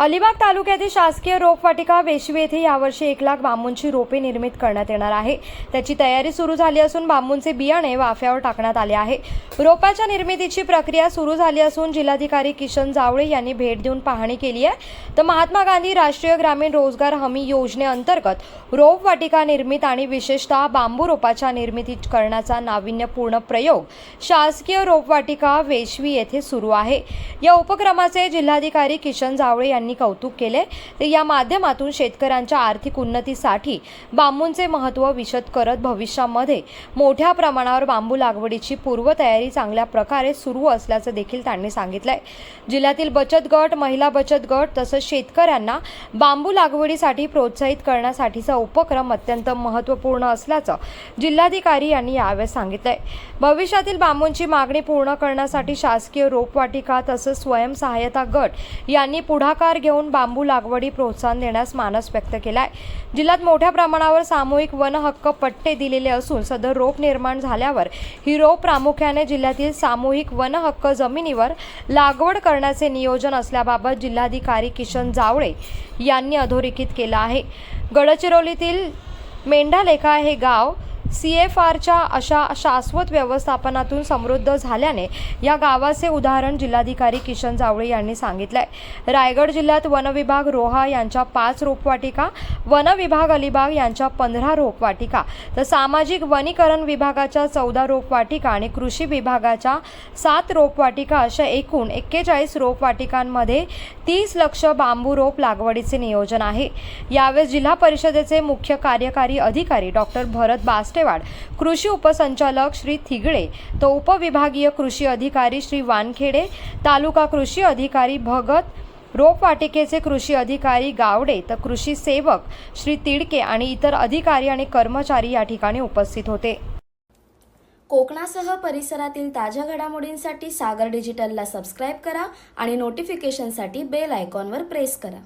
अलिबाग तालुक्यातील शासकीय रोपवाटिका वेशवी येथे यावर्षी एक लाख बांबूंची रोपे निर्मित करण्यात येणार आहे. त्याची तयारी सुरू झाली असून बांबूंचे बियाणे वाफ्यावर टाकण्यात आले आहे. रोपाच्या निर्मितीची प्रक्रिया सुरू झाली असून जिल्हाधिकारी किशन जावळे यांनी भेट देऊन पाहणी केली आहे. तर महात्मा गांधी राष्ट्रीय ग्रामीण रोजगार हमी योजनेअंतर्गत रोपवाटिका निर्मित आणि विशेषतः बांबू रोपाच्या निर्मिती करण्याचा नाविन्यपूर्ण प्रयोग शासकीय रोपवाटिका वेशवी येथे सुरू आहे. या उपक्रमाचे जिल्हाधिकारी किशन जावळे यांनी कौतुक केले. या माध्यमातून शेतकऱ्यांच्या आर्थिक उन्नतीसाठी बांबूंचे महत्त्व विशद करत भविष्यामध्ये मोठ्या प्रमाणावर बांबू लागवडीची पूर्वतयारी चांगल्या प्रकारे सुरू असल्याचं देखील त्यांनी सांगितलंय. जिल्ह्यातील बचत गट महिला बचत गट तसंच शेतकऱ्यांना बांबू लागवडीसाठी प्रोत्साहित करण्यासाठीचा उपक्रम अत्यंत महत्त्वपूर्ण असल्याचं जिल्हाधिकारी यांनी यावेळेस सांगितलंय. भविष्यातील बांबूंची मागणी पूर्ण करण्यासाठी शासकीय रोपवाटिका तसंच स्वयंसहाय्यता गट यांनी पुढाकार घेऊन बांबू लागवडी प्रोत्साहन देण्यास मानस व्यक्त केला आहे जिल्ह्यात मोठ्या प्रमाणावर सामूहिक वन हक्क पट्टे दिलेले असून सदर रोप निर्माण झाल्यावर ही रोप प्रामुख्याने जिल्ह्यातील सामूहिक वन हक्क जमिनीवर लागवड करण्याचे नियोजन असल्याबाबत जिल्हाधिकारी किशन जावळे यांनी अधोरेखित केलं आहे. गडचिरोलीतील मेंढालेखा हे गाव सी एफ आरच्या अशा शाश्वत व्यवस्थापनातून समृद्ध झाल्याने या गावाचे उदाहरण जिल्हाधिकारी किशन जावळे यांनी सांगितलंय. रायगड जिल्ह्यात वनविभाग रोहा यांच्या पाच रोपवाटिका वनविभाग अलिबाग यांच्या पंधरा रोपवाटिका तर सामाजिक वनीकरण विभागाच्या चौदा रोपवाटिका आणि कृषी विभागाच्या सात रोपवाटिका अशा एकूण एक्केचाळीस रोपवाटिकांमध्ये तीस लक्ष बांबू रोप लागवडीचे नियोजन आहे. यावेळेस जिल्हा परिषदेचे मुख्य कार्यकारी अधिकारी डॉक्टर भरत बास्टेवाड कृषी उपसंचालक श्री थिगळे तर उपविभागीय कृषी अधिकारी श्री वानखेडे तालुका कृषी अधिकारी भगत रोपवाटिकेचे कृषी अधिकारी गावडे तर कृषी सेवक श्री तिडके आणि इतर अधिकारी आणि कर्मचारी या ठिकाणी उपस्थित होते. कोकणासह परिसरातील ताज्या घडामोडींसाठी सागर डिजिटलला सबस्क्राईब करा आणि नोटिफिकेशनसाठी बेल आयकॉनवर प्रेस करा.